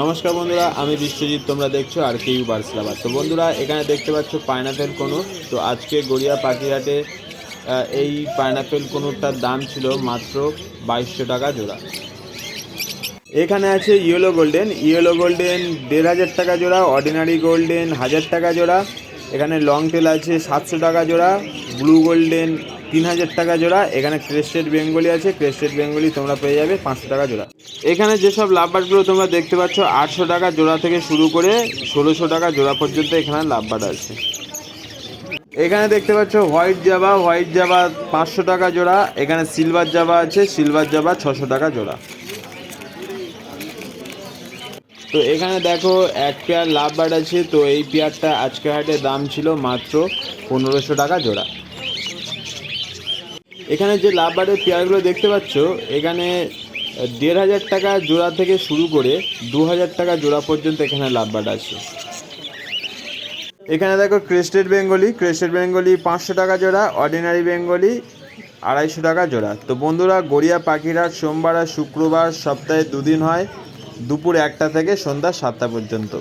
নমস্কার বন্ধুরা, আমি বিশ্বজিৎ, তোমরা দেখছ আর কেউ বার্সলাবার তো বন্ধুরা, এখানে দেখতে পাচ্ছ পাইনাপেল কনুর। তো আজকে গড়িয়া পাখিহাটে এই পাইনাপেল কনুরটার দাম ছিল মাত্র বাইশশো টাকা জোড়া। এখানে আছে ইয়েলো গোল্ডেন। ইয়েলো গোল্ডেন দেড় হাজার টাকা জোড়া, অর্ডিনারি গোল্ডেন হাজার টাকা জোড়া। এখানে লং টেল আছে সাতশো টাকা জোড়া, ব্লু গোল্ডেন তিন হাজার টাকা জোড়া, এখানে ক্রেস্টেড বেঙ্গলি আছে ক্রেস্টেড বেঙ্গলি তোমরা পেয়ে যাবে পাঁচশো টাকা জোড়া। এখানে যেসব লাভবার্ডগুলো তোমরা দেখতে পাচ্ছ, আটশো টাকা জোড়া থেকে শুরু করে ষোলোশো টাকা জোড়া পর্যন্ত এখানে লাভবার্ড আছে। এখানে দেখতে পাচ্ছ হোয়াইট জাবা হোয়াইট জাবা পাঁচশো টাকা জোড়া, এখানে সিলভার জাবা আছে সিলভার জাবা ছশো টাকা জোড়া। তো এখানে দেখো, এক পেয়ার লাভ বার্ড আছে, তো এই পেয়ারটা আজকে হাটে দাম ছিল মাত্র পনেরোশো টাকা জোড়া। এখানে যে লাভ বার্ডের পেয়ারগুলো দেখতে পাচ্ছ, এখানে দেড় হাজার টাকা জোড়া থেকে শুরু করে দু হাজার টাকা জোড়া পর্যন্ত এখানে লাভ বার্ড আছে। এখানে দেখো ক্রেস্টেড বেঙ্গলি ক্রেস্টেড বেঙ্গলি পাঁচশো টাকা জোড়া অর্ডিনারি বেঙ্গলি আড়াইশো টাকা জোড়া। তো বন্ধুরা, গড়িয়া পাখিরাট সোমবার আর শুক্রবার সপ্তাহে দুদিন হয়, দুপুর একটা থেকে সন্ধ্যা সাতটা পর্যন্ত।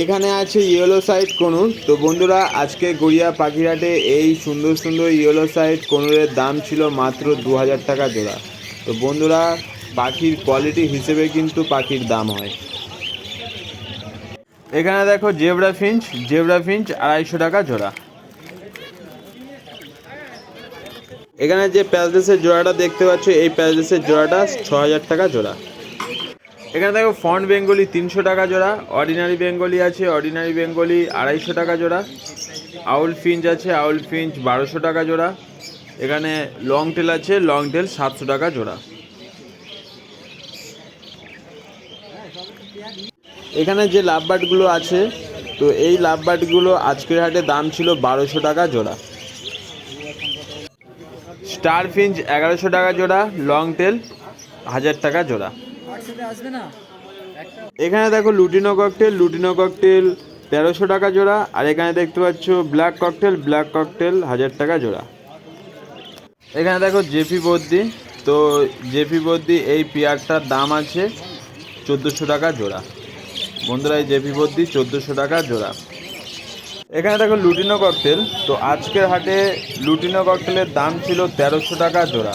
এখানে আছে ইয়েলো সাইড কনুর তো বন্ধুরা, আজকে গড়িয়া পাখিরাটে এই সুন্দর সুন্দর ইয়েলো সাইড কনুরের দাম ছিল মাত্র দু হাজার টাকা জোড়া। তো বন্ধুরা, পাখির কোয়ালিটি হিসেবে কিন্তু পাখির দাম হয়। এখানে দেখো জেব্রা ফিঞ্চ জেব্রা ফিঞ্চ আড়াইশো টাকা জোড়া। এখানে যে প্যালেসের জোড়াটা দেখতে পাচ্ছ, এই প্যালেসের জোড়াটা ছ হাজার টাকা জোড়া। এখানে দেখো ফন্ট বেঙ্গলি তিনশো টাকা জোড়া অর্ডিনারি বেঙ্গলি আছে অর্ডিনারি বেঙ্গলি আড়াইশো টাকা জোড়া, আউল ফিঞ্চ আছে, আউল ফিঞ্চ বারোশো টাকা জোড়া, এখানে লং টেল আছে লং টেল সাতশো টাকা জোড়া। এখানে যে লাভবার্ডগুলো আছে, তো এই লাভ লাভবার্ডগুলো আজকের হাটে দাম ছিল বারোশো টাকা জোড়া। স্টার ফিঞ্চ এগারোশো টাকা জোড়া লং টেল হাজার টাকা জোড়া। এখানে দেখো লুটিনো ককটেল লুটিনো ককটেল তেরোশো টাকা জোড়া। আর এখানে দেখতে পাচ্ছ ব্ল্যাক ককটেল ব্ল্যাক ককটেল হাজার টাকা জোড়া। এখানে দেখো জেপি বদ্দি। তো জেপি বদ্দি, এই পেয়ারটার দাম আছে চোদ্দোশো টাকা জোড়া। বন্ধুরা, এই জেপি বদ্দি চোদ্দোশো টাকা জোড়া। এখানে দেখো লুটিনো ককটেল তো আজকের হাটে লুটিনো ককটেলের দাম ছিল তেরোশো টাকা জোড়া।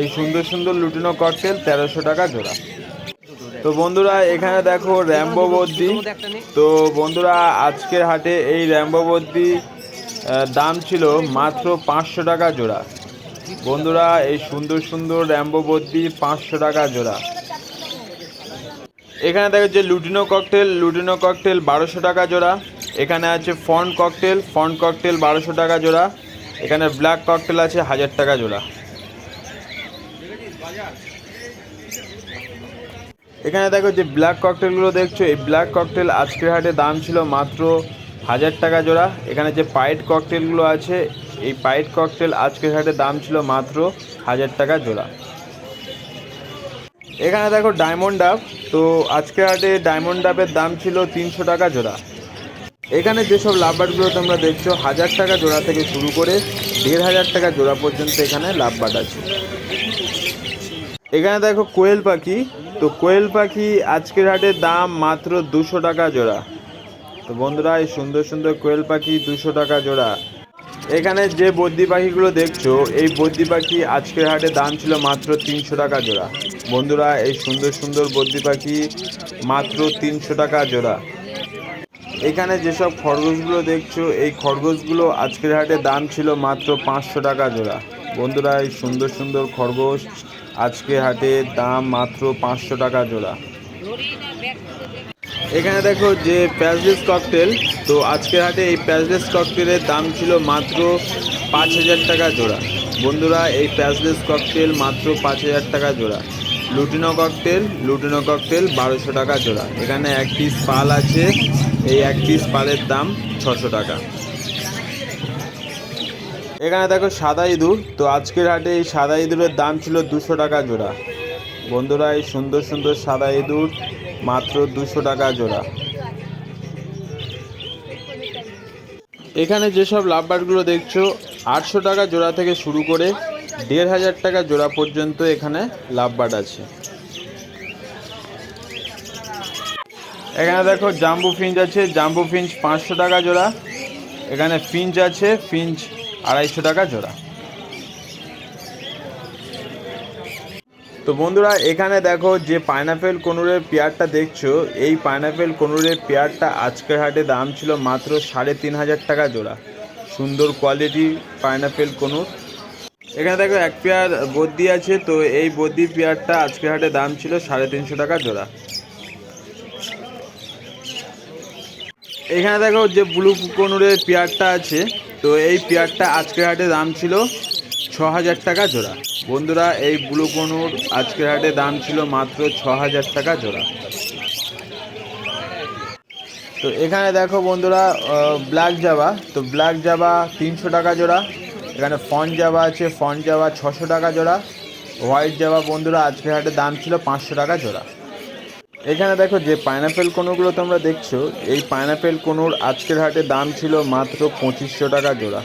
এই সুন্দর সুন্দর লুটিনো ককটেল তেরোশো টাকা জোড়া। তো বন্ধুরা, এখানে দেখো র্যাম্বো বদ্দি। তো বন্ধুরা, আজকের হাটে এই র্যাম্বো বদ্দি দাম ছিল মাত্র পাঁচশো টাকা জোড়া। বন্ধুরা, এই সুন্দর সুন্দর র্যাম্বো বদ্দি পাঁচশো টাকা জোড়া। এখানে দেখো যে লুটিনো ককটেল লুটিনো ককটেল বারোশো টাকা জোড়া। এখানে আছে ফন্ট ককটেল ফন্ট ককটেল বারোশো টাকা জোড়া। এখানে ব্ল্যাক ককটেল আছে হাজার টাকা জোড়া। এখানে দেখো যে ব্ল্যাক ককটেলগুলো দেখছ, এই ব্ল্যাক ককটেল আজকের হাটে দাম ছিল মাত্র হাজার টাকা জোড়া। এখানে যে পাইট ককটেলগুলো আছে, এই পাইট ককটেল আজকের হাটে দাম ছিল মাত্র হাজার টাকা জোড়া। এখানে দেখো ডায়মন্ড ডাব তো আজকের হাটে ডায়মন্ড ডাবের দাম ছিল তিনশো টাকা জোড়া। এখানে যেসব লাভবার্ডগুলো তোমরা দেখছ, হাজার টাকা জোড়া থেকে শুরু করে দেড় হাজার টাকা জোড়া পর্যন্ত এখানে লাভবার্ড আছে। এখানে দেখো কোয়েল পাখি। তো কোয়েল পাখি আজকের হাটের দাম মাত্র দুশো টাকা জোড়া। তো বন্ধুরা, এই সুন্দর সুন্দর কোয়েল পাখি দুশো টাকা জোড়া। এখানে যে বদ্যি পাখিগুলো দেখছ, এই বদ্যি পাখি আজকের হাটে দাম ছিল মাত্র তিনশো টাকা জোড়া। বন্ধুরা, এই সুন্দর সুন্দর বদ্যি পাখি মাত্র তিনশো টাকা জোড়া। এখানে যেসব খরগোশগুলো দেখছ, এই খরগোশগুলো আজকের হাটে দাম ছিল মাত্র পাঁচশো টাকা জোড়া। বন্ধুরা, এই সুন্দর সুন্দর খরগোশ আজকে হাটে দাম মাত্র পাঁচশো টাকা জোড়া। এখানে দেখো যে প্যাসলেস ককটেল, তো আজকের হাটে এই প্যাসলেস ককটেলের দাম ছিল মাত্র পাঁচ হাজার টাকা জোড়া। বন্ধুরা, এই প্যাসলেস ককটেল মাত্র পাঁচ হাজার টাকা জোড়া। লুটিনো ককটেল লুটিনো ককটেল বারোশো টাকা জোড়া। এখানে এক পিস পাল আছে, এই এক পিস পালের দাম ছশো টাকা। এখানে দেখো সাদা ইঁদুর। তো আজকের হাটে এই সাদা ইঁদুরের দাম ছিল দুশো টাকা জোড়া। বন্ধুরা, এই সুন্দর সুন্দর সাদা ইঁদুর মাত্র দুশো টাকা জোড়া। এখানে যেসব লাভবারগুলো দেখছ, আটশো টাকা জোড়া থেকে শুরু করে দেড় হাজার টাকা জোড়া পর্যন্ত এখানে লাভবার্ড আছে। এখানে দেখো জাম্বু ফিঞ্চ আছে। জাম্বু ফিঞ্চ পাঁচশো টাকা জোড়া। এখানে ফিঞ্চ আছে। ফিঞ্চ আড়াইশো টাকা জোড়া। তো বন্ধুরা, এখানে দেখো যে পাইনাপেল কনুরের পেয়ারটা দেখছ, এই পাইনাপেল কনুরের পেয়ারটা আজকের হাটে দাম ছিল মাত্র সাড়ে তিন হাজার টাকা জোড়া। সুন্দর কোয়ালিটি পাইনাপেল কনুর। এখানে দেখো এক পেয়ার বদ্যি আছে, তো এই বদ্যি পেয়ারটা আজকের হাটে দাম ছিল সাড়ে তিনশো টাকা জোড়া। এখানে দেখো যে ব্লু কনুরের পেয়ারটা আছে। তো এই পেয়ারটা আজকের হাটে দাম ছিল ছ হাজার টাকা জোড়া। বন্ধুরা, এই ব্লু কনুর আজকের হাটে দাম ছিল মাত্র ছ হাজার টাকা জোড়া। তো এখানে দেখো বন্ধুরা ব্ল্যাক জাবা তো ব্ল্যাক জাবা তিনশো টাকা জোড়া। এখানে ফন জাবা আছে ফন জাবা ছশো টাকা জোড়া। হোয়াইট জাবা বন্ধুরা, আজকের হাটে দাম ছিল পাঁচশো টাকা জোড়া। এখানে দেখো যে পাইনাপেল কোনোগুলো তোমরা দেখছ, এই পাইনাপেল কোনোর আজকের হাটে দাম ছিল মাত্র পঁচিশশো টাকা জোড়া।